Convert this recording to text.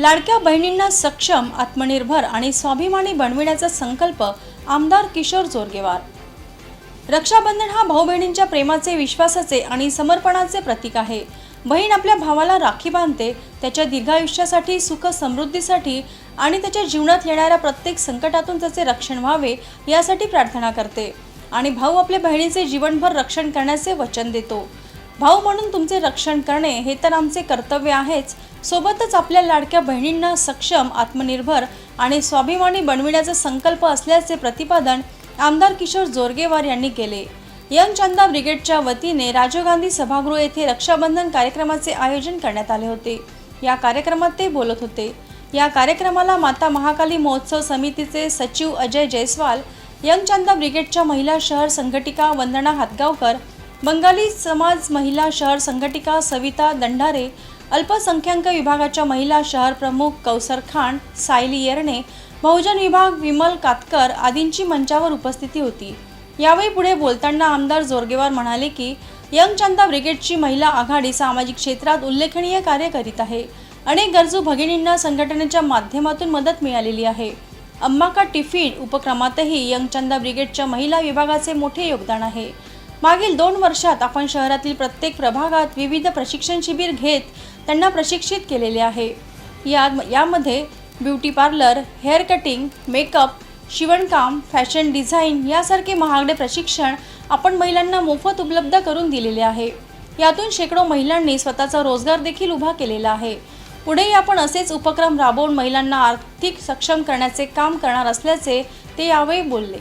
लाडक्या बहिणींना सक्षम आत्मनिर्भर आणि स्वाभिमानी बनविण्याचा संकल्प आमदार किशोर जोरगेवार. रक्षाबंधन हा भाऊ बहिणींच्या प्रेमाचे विश्वासाचे आणि समर्पणाचे प्रतीक आहे. बहीण आपल्या भावाला राखी बांधते त्याच्या दीर्घायुष्यासाठी सुख समृद्धीसाठी आणि त्याच्या जीवनात येणाऱ्या प्रत्येक संकटातून त्याचे रक्षण व्हावे यासाठी प्रार्थना करते आणि भाऊ आपल्या बहिणीचे जीवनभर रक्षण करण्याचे वचन देतो. भाऊ म्हणून तुमचे रक्षण करणे हे तर आमचे कर्तव्य आहेच. सोबतच आपल्या लाडक्या बहिणींना सक्षम आत्मनिर्भर आणि स्वाभिमानी बनविण्याचा संकल्प असल्याचे प्रतिपादन आमदार किशोर जोरगेवार यांनी केले. यंग चंदा ब्रिगेडच्या वतीने राजीव गांधी सभागृह येथे रक्षाबंधन कार्यक्रमाचे आयोजन करण्यात आले होते. या कार्यक्रमात ते बोलत होते. या कार्यक्रमाला माता महाकाली महोत्सव समितीचे सचिव अजय जयस्वाल यंग चंदा ब्रिगेडच्या महिला शहर संघटिका वंदना हातगावकर बंगाली समाज महिला शहर संघटिका सविता दंडारे अल्पसंख्याक विभागाच्या महिला शहर प्रमुख कौसर खान सायली येरणे बहुजन विभाग विमल कातकर आदींची मंचावर उपस्थिती होती. यावेळी पुढे बोलताना आमदार जोरगेवार म्हणाले की यंग चंदा ब्रिगेडची महिला आघाडी सामाजिक क्षेत्रात उल्लेखनीय कार्य करीत आहे अनेक गरजू भगिनींना संघटनेच्या माध्यमातून मदत मिळालेली आहे. अम्मा का टिफिन उपक्रमातही यंग चंदा ब्रिगेडच्या महिला विभागाचे मोठे योगदान आहे. मागील दोन वर्षात आपण शहरातील प्रत्येक प्रभागात विविध प्रशिक्षण शिबिर घेत त्यांना प्रशिक्षित केलेले आहे. या यामध्ये beauty parlour hair cutting makeup शिवणकाम फॅशन डिझाईन यासारखे महागडे प्रशिक्षण आपण महिलांना मोफत उपलब्ध करून दिलेले आहे. यातून शेकडो महिलांनी स्वतःचा रोजगार देखील उभा केलेला आहे. पुढेही आपण असेच उपक्रम राबवून महिलांना आर्थिक सक्षम करण्याचे काम करणार असल्याचे ते यावेळी बोलले.